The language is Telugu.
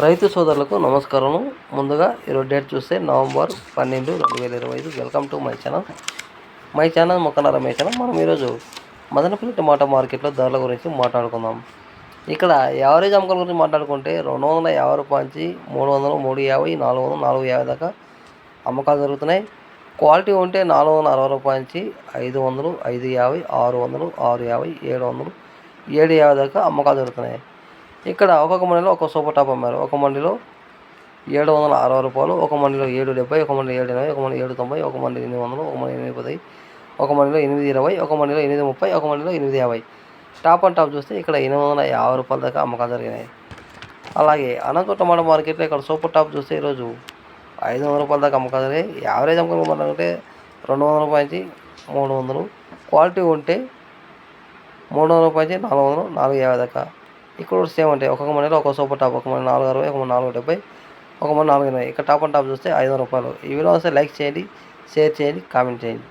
రైతు సోదరులకు నమస్కారం ముందుగా ఈరోజు డేట్ చూస్తే నవంబర్ పన్నెండు రెండు వేల ఇరవై ఐదు. Welcome to my channel. My channel మొక్కన my channel. మనం ఈరోజు మదనపల్లి టమాటా మార్కెట్లో ధరల గురించి మాట్లాడుకుందాం. ఇక్కడ యావరేజ్ అమ్మకాల గురించి మాట్లాడుకుంటే రెండు వందల యాభై రూపాయల నుంచి మూడు వందలు మూడు యాభై నాలుగు వందలు నాలుగు యాభై దాకా అమ్మకాలు జరుగుతున్నాయి. క్వాలిటీ ఉంటే నాలుగు వందల అరవై రూపాయల నుంచి ఐదు వందలు ఐదు యాభై ఆరు వందలు ఆరు యాభై ఏడు వందలు ఏడు యాభై దాకా అమ్మకాలు జరుగుతున్నాయి. ఇక్కడ ఒక్కొక్క మండిలో ఒక సూపర్ టాప్ అమ్మారు ఒక మండిలో ఏడు వందల అరవై రూపాయలు ఒక మండిలో ఏడు డెబ్బై ఒక మండిలో ఏడు ఎనభై ఒక మండి ఏడు తొంభై ఒక మండి ఎనిమిది వందలు ఒక మండి ఎనిమిది పది ఒక మండిలో ఎనిమిది ఇరవై ఒక మండిలో ఎనిమిది ముప్పై ఒక మండిలో ఎనిమిది యాభై టాప్ అండ్ టాప్ చూస్తే ఇక్కడ ఎనిమిది వందల యాభై రూపాయల దాకా అమ్మకాలు జరిగినాయి అలాగే అనంత టమాటా మార్కెట్లో ఇక్కడ సూపర్ టాప్ చూస్తే ఈరోజు ఐదు వందల రూపాయల దాకా అమ్మకాలు జరిగాయి యావరేజ్ అమ్మకాలు అంటే రెండు వందల రూపాయల నుంచి మూడు వందలు క్వాలిటీ ఉంటే మూడు వందల రూపాయల నుంచి నాలుగు వందలు నాలుగు యాభై దాకా ఇక్కడ కూడా సేమ్ ఉంటాయి. ఒక్కొక్క మనీలో ఒక సూపర్ టాప్ ఒక మంది నాలుగు అరవై ఒక మంది నాలుగు డెబ్బై ఒక మన నాలుగు ఎనభై. ఇక్కడ టాప్ అండ్ టాప్ చూస్తే ఐదు వందల రూపాయలు. ఈ వీడియో వస్తే లైక్ చేయండి షేర్ చేయండి కామెంట్ చేయండి.